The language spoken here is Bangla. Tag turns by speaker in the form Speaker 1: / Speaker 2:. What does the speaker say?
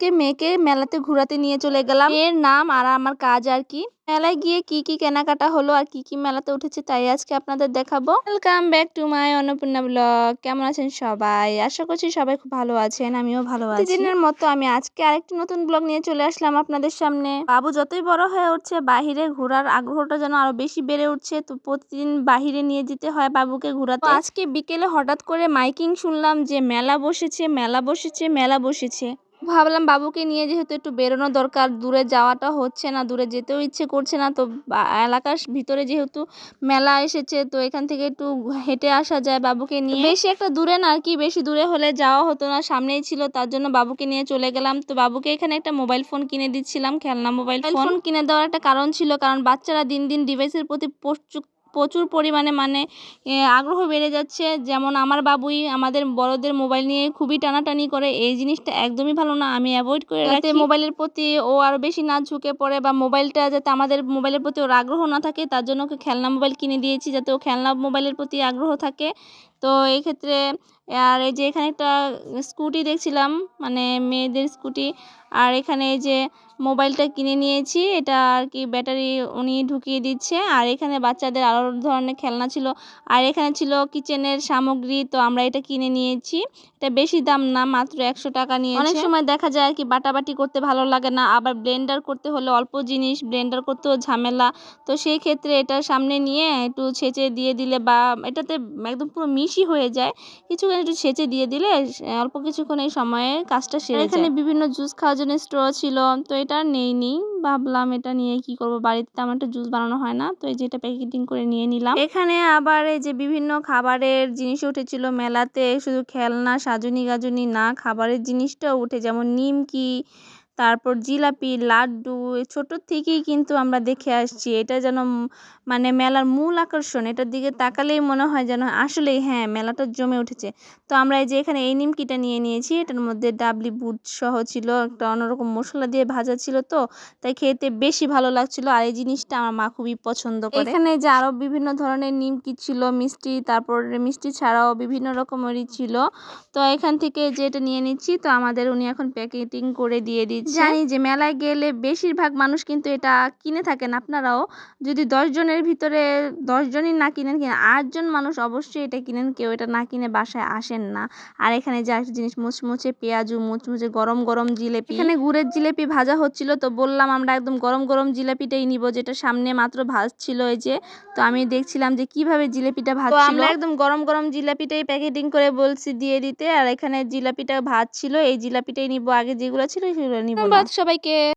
Speaker 1: আজকে মেয়েকে মেলাতে ঘোরাতে নিয়ে চলে গেলাম। এর নাম আর আমার কাজ আর কি। মেলায় গিয়ে কি কি কেনাকাটা হলো আর কি কি মেলাতে উঠেছে তাই আজকে আপনাদের দেখাবো। Welcome back to my Annapurna blog কেমন আছেন সবাই? আশা করছি সবাই খুব ভালো আছেন, আমিও ভালো আছি। দিনের মতো আমি আজকে আরেকটি নতুন ব্লগ নিয়ে চলে আসলাম আপনাদের সামনে। বাবু যতই বড় হয়ে উঠছে, বাহিরে ঘোরার আগ্রহটা যেন আরও বেশি বেড়ে উঠছে, তো প্রতিদিন বাহিরে নিয়ে যেতে হয় বাবুকে ঘোরাতে। আজকে বিকেলে হঠাৎ করে মাইকিং শুনলাম যে মেলা বসেছে মেলা বসেছে মেলা বসেছে। ভাবলাম বাবুকে নিয়ে যেহেতু একটু বেরোনো দরকার দূরে যাওয়াটা হচ্ছে না দূরে যেতেও ইচ্ছে করছে না তো এলাকার ভিতরে যেহেতু মেলা এসেছে তো এখান থেকে একটু হেঁটে আসা যায় বাবুকে নিয়ে। বেশি একটা দূরে না আর কি বেশি দূরে হলে যাওয়া হতো না সামনেই ছিল তার জন্য বাবুকে নিয়ে চলে গেলাম। তো বাবুকে এখানে একটা মোবাইল ফোন কিনে দিচ্ছিলাম খেলনা মোবাইল ফোন কিনে দেওয়ার একটা কারণ ছিল কারণ বাচ্চারা দিন দিন ডিভাইসের প্রতি প্রচুর প্রচুর পরিমাণে মানে আগ্রহ বেড়ে যাচ্ছে। যেমন আমার বাবুই আমাদের বড়দের মোবাইল নিয়ে খুবই টানাটানি করে। এই জিনিসটা একদমই ভালো না আমি অ্যাভয়েড করে যাতে মোবাইলের প্রতি ও আরও বেশি না ঝুঁকে পড়ে বা মোবাইলটা যাতে আমাদের মোবাইলের প্রতি ওর আগ্রহ না থাকে তার জন্য ওকে খেলনা মোবাইল কিনে দিয়েছি যাতে ও খেলনা মোবাইলের প্রতি আগ্রহ থাকে। তো এই ক্ষেত্রে আর এই যে এখানে একটা স্কুটি দেখছিলাম মানে মেয়েদের স্কুটি। আর এখানে এই যে মোবাইলটা কিনে নিয়েছি, এটা আর কি ব্যাটারি উনি ঢুকিয়ে দিচ্ছে। আর এখানে বাচ্চাদের আরও ধরনের খেলনা ছিল। আর এখানে ছিল কিচেনের সামগ্রী, তো আমরা এটা কিনে নিয়েছি। এটা বেশি দাম না, মাত্র একশো টাকা নিয়ে অনেক সময় দেখা যায় আর কি বাটাবাটি করতে ভালো লাগে না, আবার ব্লেন্ডার করতে হলে অল্প জিনিস, ব্লেন্ডার করতেও ঝামেলা। তো সেই ক্ষেত্রে এটা সামনে নিয়ে একটু ছেঁচে দিয়ে দিলে বা এটাতে একদম পুরো মিশি হয়ে যায়। কিছুক্ষণ একটু ছেঁচে দিয়ে দিলে অল্প কিছুক্ষণ এই সময়ে কাজটা সেরে এখানে বিভিন্ন জুস খাওয়ার জন্য স্ট্র ছিল তো এটা নেই নি ভাবলাম এটা নিয়ে কি করব? বাড়িতে আমার একটা জুস বানানো হয় না তো এই যে এটা প্যাকেটিং করে নিয়ে নিলাম। এখানে আবার এই যে বিভিন্ন খাবারের জিনিস উঠেছিল মেলাতে শুধু খেলনা সাজুনি গাজুনি না খাবারের জিনিসটাও উঠে যেমন নিমকি তারপর জিলাপি, লাড্ডু ছোটোর থেকেই কিন্তু আমরা দেখে আসছি। এটা যেন মানে মেলার মূল আকর্ষণ। এটার দিকে তাকালেই মনে হয় যেন আসলেই হ্যাঁ মেলাটা জমে উঠেছে। তো আমরা এই যে এখানে এই নিমকিটা নিয়ে নিয়েছি। এটার মধ্যে ডাবলি বুট সহ ছিল, একটা অন্যরকম মশলা দিয়ে ভাজা ছিল তো, তাই খেতে বেশি ভালো লাগছিল। আর এই জিনিসটা আমার মা খুবই পছন্দ করে। এখানে যে আরও বিভিন্ন ধরনের নিমকি ছিল, মিষ্টি, তারপর মিষ্টি ছাড়াও বিভিন্ন রকমেরই ছিল। তো এখান থেকে যেটা নিয়ে নিচ্ছি, তো আমাদের উনি এখন প্যাকেটিং করে দিয়ে দিচ্ছে জানি যে মেলায় গেলে বেশিরভাগ মানুষ কিন্তু এটা কিনে থাকেন। আপনারাও যদি দশ জনের ভিতরে দশ জনই না কিনেন কিনা আটজন মানুষ অবশ্যই এটা কিনেন কেউ এটা না কিনে বাসায় আসেন না। আর এখানে যে একটা জিনিস মুচমুচে পেঁয়াজু মুচমুচে গরম গরম জিলেপি। এখানে গুড়ের জিলেপি ভাজা হচ্ছিল তো বললাম আমরা একদম গরম গরম জিলাপিটাই নিব যেটা সামনে মাত্র ভাজছিল এই যে। তো আমি দেখছিলাম যে কীভাবে জিলাপিটা ভাজছিল। আমরা একদম গরম গরম জিলাপিটাই প্যাকেটিং করে বলছি দিয়ে দিতে। আর এখানে জিলাপিটা ভাজছিল এই জিলাপিটাই নিব আগে যেগুলো ছিল সেগুলো নিব। ধন্যবাদ সবাইকে।